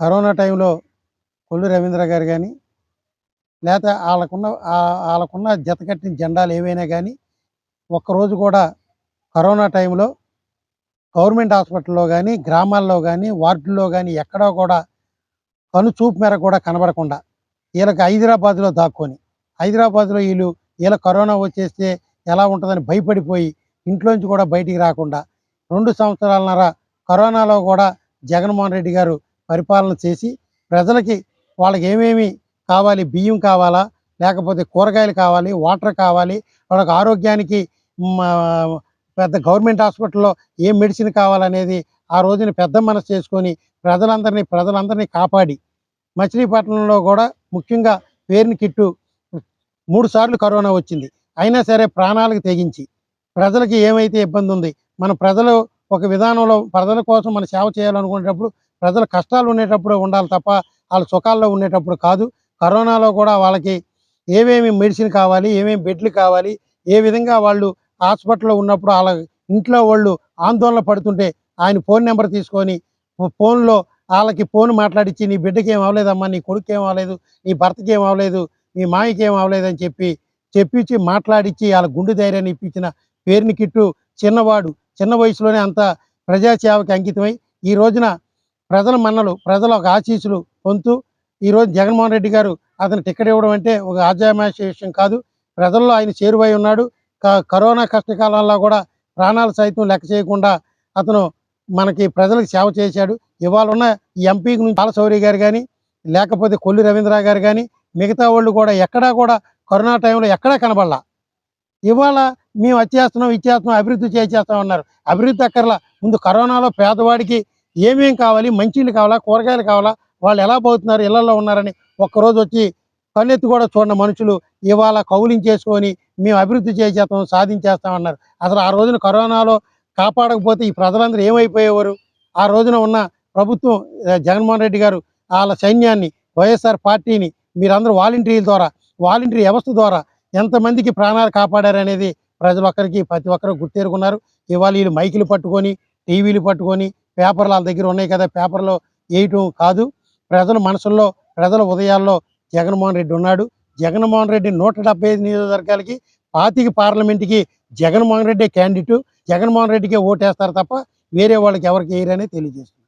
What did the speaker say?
Corona టైంలో కొల్లు రవీంద్ర గారు కానీ లేకపోతే వాళ్ళకున్న వాళ్ళకున్న జత కట్టిన జెండాలు ఏవైనా కానీ ఒక్కరోజు కూడా కరోనా టైంలో గవర్నమెంట్ హాస్పిటల్లో కానీ గ్రామాల్లో కానీ వార్డుల్లో కానీ ఎక్కడా కూడా కను చూపు మేర కూడా కనబడకుండా వీళ్ళకి హైదరాబాద్లో దాక్కొని హైదరాబాద్లో వీళ్ళు వీళ్ళ కరోనా వచ్చేస్తే ఎలా ఉంటుందని భయపడిపోయి ఇంట్లోంచి కూడా బయటికి రాకుండా రెండు సంవత్సరాలన్నర కరోనాలో కూడా జగన్మోహన్ రెడ్డి గారు పరిపాలన చేసి ప్రజలకి వాళ్ళకి ఏమేమి కావాలి బియ్యం కావాలా లేకపోతే కూరగాయలు కావాలి వాటర్ కావాలి వాళ్ళకి ఆరోగ్యానికి పెద్ద గవర్నమెంట్ హాస్పిటల్లో ఏ మెడిసిన్ కావాలనేది ఆ రోజున పెద్ద మనసు చేసుకొని ప్రజలందరినీ ప్రజలందరినీ కాపాడి మచిలీపట్నంలో కూడా ముఖ్యంగా పేరుని కిట్టు మూడు సార్లు కరోనా వచ్చింది. అయినా సరే ప్రాణాలకు తెగించి ప్రజలకి ఏమైతే ఇబ్బంది ఉంది మన ప్రజలు ఒక విధానంలో ప్రజల కోసం మన సేవ చేయాలనుకునేటప్పుడు ప్రజల కష్టాలు ఉండేటప్పుడు ఉండాలి తప్ప వాళ్ళ సుఖాల్లో ఉండేటప్పుడు కాదు. కరోనాలో కూడా వాళ్ళకి ఏమేమి మెడిసిన్ కావాలి ఏమేమి బెడ్లు కావాలి ఏ విధంగా వాళ్ళు హాస్పిటల్లో ఉన్నప్పుడు వాళ్ళ ఇంట్లో వాళ్ళు ఆందోళన పడుతుంటే ఆయన ఫోన్ నెంబర్ తీసుకొని ఫోన్లో వాళ్ళకి ఫోన్ మాట్లాడించి నీ బిడ్డకి ఏం అవ్వలేదమ్మా నీ కొడుకు ఏం అవ్వలేదు నీ భర్తకి ఏం అవ్వలేదు నీ మాయకి ఏం అవ్వలేదు అని చెప్పి చెప్పించి మాట్లాడించి వాళ్ళ గుండె ధైర్యాన్ని ఇప్పించిన పేరుని కిట్టు చిన్నవాడు చిన్న వయసులోనే అంత ప్రజాసేవకి అంకితమై ఈ రోజున ప్రజల మన్నలు ప్రజల ఒక ఆశీస్సులు పొందుతూ ఈరోజు జగన్మోహన్ రెడ్డి గారు అతను టికెట్ ఇవ్వడం అంటే ఒక ఆజామాష విషయం కాదు. ప్రజల్లో ఆయన చేరువై ఉన్నాడు. కరోనా కష్టకాలంలో కూడా ప్రాణాలు సైతం లెక్క చేయకుండా అతను మనకి ప్రజలకు సేవ చేశాడు. ఇవాళ ఉన్న ఈ ఎంపీ నుంచి బాలశౌరి గారు కానీ లేకపోతే కొల్లి రవీంద్ర గారు కానీ మిగతా వాళ్ళు కూడా ఎక్కడా కూడా కరోనా టైంలో ఎక్కడా కనబడలా. ఇవాళ మేము వచ్చేస్తున్నాం ఇచ్చేస్తున్నాం అభివృద్ధి చేసేస్తాం అన్నారు. అభివృద్ధి అక్కర్లా. ముందు కరోనాలో పేదవాడికి ఏమేం కావాలి మంచిళ్ళు కావాలా కూరగాయలు కావాలా వాళ్ళు ఎలా పోతున్నారు ఇళ్ళలో ఉన్నారని ఒక్కరోజు వచ్చి కన్నెత్తి కూడా చూడండి మనుషులు ఇవాళ కౌలించేసుకొని మేము అభివృద్ధి చేసేస్తాం సాధించేస్తాం అన్నారు. అసలు ఆ రోజున కరోనాలో కాపాడకపోతే ఈ ప్రజలందరూ ఏమైపోయేవారు? ఆ రోజున ఉన్న ప్రభుత్వం జగన్మోహన్ రెడ్డి గారు వాళ్ళ సైన్యాన్ని వైఎస్ఆర్ పార్టీని మీరందరూ వాలంటీర్ల ద్వారా వాలంటీర్ వ్యవస్థ ద్వారా ఎంతమందికి ప్రాణాలు కాపాడారనేది ప్రజలు ఒక్కరికి ప్రతి ఒక్కరు గుర్తేరుకున్నారు. ఇవాళ వీళ్ళు మైకులు పట్టుకొని టీవీలు పట్టుకొని పేపర్లు వాళ్ళ దగ్గర ఉన్నాయి కదా పేపర్లో వేయటం కాదు. ప్రజల మనసుల్లో ప్రజల ఉదయాల్లో జగన్మోహన్ రెడ్డి ఉన్నాడు. జగన్మోహన్ రెడ్డి నూట డెబ్బై ఐదు నియోజకవర్గాలకి పాతిక పార్లమెంట్కి జగన్మోహన్ రెడ్డి క్యాండిడేట్. జగన్మోహన్ రెడ్డికే ఓటేస్తారు తప్ప వేరే వాళ్ళకి ఎవరికి వేయరనే తెలియజేస్తుంది